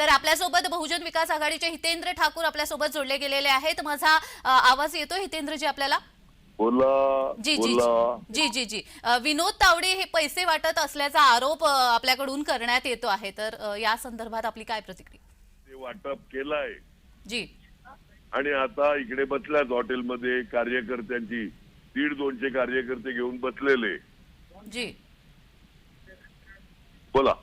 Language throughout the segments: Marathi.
तर आपल्यासोबत बहुजन विकास आघाडीचे हितेंद्र ठाकूर आपल्यासोबत जोडले गेलेले आहेत. माझा आवाज येतो हितेंद्रजी आपल्याला? बोला जी जी जी जी जी. विनोद तावडे हे पैसे वाटत असल्याचा आरोप आपल्याकडून करण्यात येतो आहे. तर या संदर्भात आपली काय प्रतिक्रिया? ते वाटप केलंय. जी. आणि आता इकडे बसल्यात हॉटेलमध्ये कार्यकर्त्यांची दीड दोनशे कार्यकर्ते घेऊन बसलेले. जी. बोला.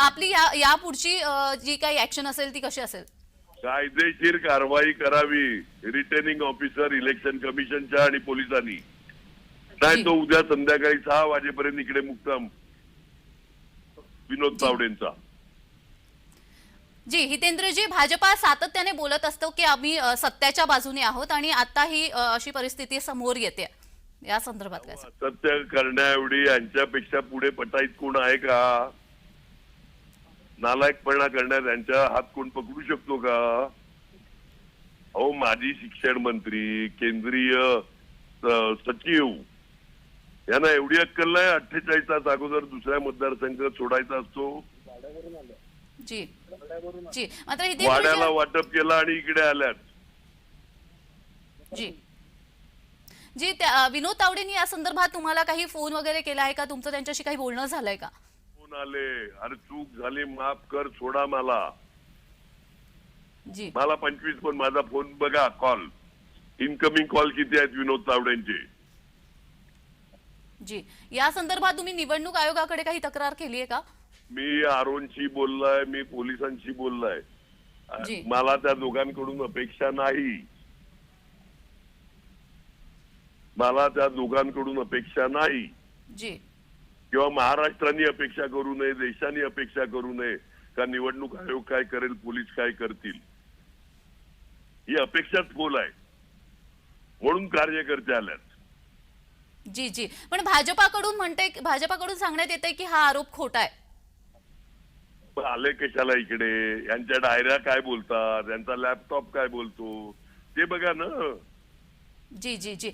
आपली या या पुढची अ, जी काही ऍक्शन असेल ती कशी असेल? कायदेशीर कारवाई करावी रिटर्निंग ऑफिसर इलेक्शन कमिशनच्या आणि पोलिसांनी. नाही तो उद्या संध्याकाळी सहा वाजेपर्यंत इकडे मुक्काम. विनोद तावडेंचा. जी हितेंद्रजी भाजपा सातत्याने बोलत असतो की आम्ही सत्याच्या बाजूने आहोत आणि आता ही अशी परिस्थिती समोर येते. या संदर्भात काय? सत्य करण्याएवढी यांच्यापेक्षा पुढे पटाईत कोण आहे का? नालायकपणा करण्यात यांच्या हात कोण पकडू शकतो का? अहो माजी शिक्षण मंत्री केंद्रीय सचिव यांना एवढी अक्कल नाही अठ्ठेचाळीस तास अगोदर दुसऱ्या मतदारसंघ सोडायचा असतो. जी. जी. मात्र वाड्याला वाटप केलं आणि इकडे आल्यात. जी. जी त्या- विनोद तावडेंनी या संदर्भात तुम्हाला काही फोन वगैरे केला आहे का? तुमचं त्यांच्याशी काही बोलणं झालंय का? कोण आले. अरे चूक झाली माफ कर सोडा मला. जी. मला पंचवीस पण माझा फोन बघा कॉल. इनकमिंग कॉल किती आहेत विनोद तावडेंचे? जी. या संदर्भात तुम्ही निवडणूक आयोगाकडे काही तक्रार केली आहे का? मी आरोनशी बोललाय मी पोलिसांशी बोललाय. जी. मला त्या दोघांकडून अपेक्षा नाही. मला त्या दोघांकडून अपेक्षा नाही. जी. किंवा महाराष्ट्राने अपेक्षा करू नये देशाने अपेक्षा करू नये का निवडणूक आयोग काय करेल पोलीस काय करतील? ही अपेक्षाच फोल आहे. म्हणून कार्यकर्ते आल्यात. जी जी. पण भाजपाकडून म्हणते भाजपाकडून सांगण्यात येते की हा आरोप खोटा आहे. आले कशाला इकडे? यांच्या डायऱ्या काय बोलतात? यांचा लॅपटॉप काय बोलतो? ते बघा ना. जी जी जी.